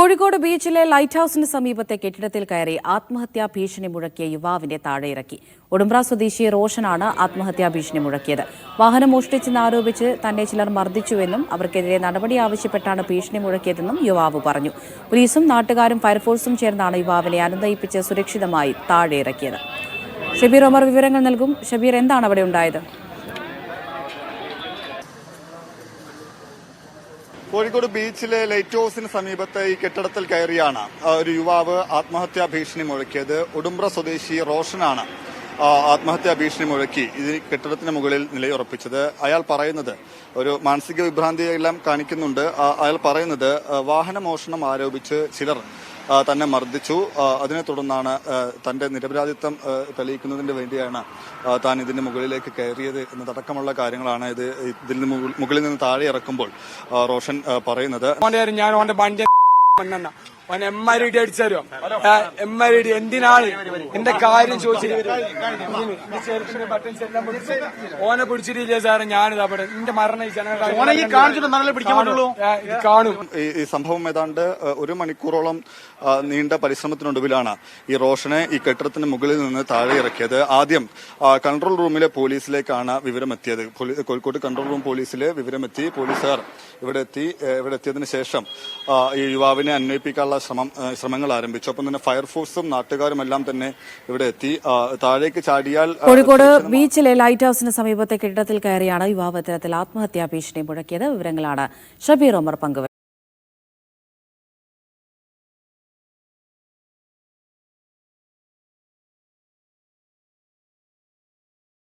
കോഴിക്കോട് ബീച്ചിലെ ലൈറ്റ് ഹൌസിന് സമീപത്തെ കെട്ടിടത്തിൽ കയറി ആത്മഹത്യാ ഭീഷണി മുഴക്കിയ യുവാവിനെ താഴെയിറക്കി. ഉടുമ്പ്ര സ്വദേശി റോഷനാണ് ആത്മഹത്യാ ഭീഷണി മുഴക്കിയത്. വാഹനം മോഷ്ടിച്ചെന്ന് ആരോപിച്ച് തന്നെ ചിലർ മർദ്ദിച്ചുവെന്നും അവർക്കെതിരെ നടപടി ആവശ്യപ്പെട്ടാണ് ഭീഷണി മുഴക്കിയതെന്നും യുവാവ് പറഞ്ഞു. പോലീസും നാട്ടുകാരും ഫയർഫോഴ്സും ചേർന്നാണ് യുവാവിനെ അനുനയിപ്പിച്ച് സുരക്ഷിതമായി താഴെയിറക്കിയത്. ഷബീർ ഒമർ വിവരങ്ങൾ നൽകും. ഷബീർ എന്താണ് അവിടെ ഉണ്ടായത്? കോഴിക്കോട് ബീച്ചിലെ ലൈറ്റ് ഹൗസിന് സമീപത്തെ ഈ കെട്ടിടത്തിൽ കയറിയാണ് ഒരു യുവാവ് ആത്മഹത്യാ ഭീഷണി മുഴക്കിയത്. ഉടുമ്പ്ര സ്വദേശി റോഷനാണ് ആത്മഹത്യാ ഭീഷണി മുഴക്കി ഈ കെട്ടിടത്തിന് മുകളിൽ നിലയുറപ്പിച്ചത്. അയാൾ പറയുന്നത് ഒരു മാനസിക വിഭ്രാന്തിയെല്ലാം കാണിക്കുന്നുണ്ട്. അയാൾ പറയുന്നത് ആ, വാഹന മോഷണം ആരോപിച്ച് ചിലർ തന്നെ മർദ്ദിച്ചു. അതിനെ തുടർന്നാണ് തന്റെ നിരപരാധിത്വം തെളിയിക്കുന്നതിന് വേണ്ടിയാണ് താൻ ഇതിന്റെ മുകളിലേക്ക് കയറിയത് എന്നതടക്കമുള്ള കാര്യങ്ങളാണ് ഇത് ഇതിൽ നിന്ന് മുകളിൽ നിന്ന് താഴെ ഇറക്കുമ്പോൾ റോഷൻ പറയുന്നത്. ഞാൻ ഓന്റെ വണ്ടി മണ്ണെണ്ണ ഓൻ ഡി അടിച്ചു ഇ ഡി എന്തിനാണ് എന്റെ കാര്യം ചോദിച്ചിട്ട് buttons എല്ലാം പിടിച്ച് ഓനെ പിടിച്ചിട്ടില്ല സാറേ ഞാനിതാ അവിടെ എന്റെ മരണം കാണും. ഈ സംഭവം ഏതാണ്ട് ഒരു മണിക്കൂറോളം നീണ്ട പരിശ്രമത്തിനൊടുവിലാണ് ഈ റോഷനെ ഈ കെട്ടിടത്തിന് മുകളിൽ നിന്ന് താഴെ ഇറക്കിയത്. ആദ്യം കൺട്രോൾ റൂമിലെ പോലീസിലേക്കാണ് വിവരമെത്തിയത്. കോഴിക്കോട് കൺട്രോൾ റൂം പോലീസിലെ വിവരമെത്തി. പോലീസുകാർ ഇവിടെ എത്തി ഇവിടെ എത്തിയതിനു ശേഷം ഈ യുവാവിനെ അന്വേഷിപ്പിക്കാനുള്ള ശ്രമം ശ്രമങ്ങൾ ആരംഭിച്ചു. ഒപ്പം തന്നെ ഫയർഫോഴ്സും നാട്ടുകാരും എല്ലാം തന്നെ ഇവിടെ എത്തി താഴേക്ക് ചാടിയാൽ കോഴിക്കോട് ബീച്ചിലെ ലൈറ്റ് ഹൌസിന് സമീപത്തെ കെട്ടിടത്തിൽ കയറിയാണ് യുവാവ് ഇത്തരത്തിൽ ആത്മഹത്യാ ഭീഷണി മുഴക്കിയത്. വിവരങ്ങളാണ് ഷബീർ ഒമർ പങ്കുവച്ചത്.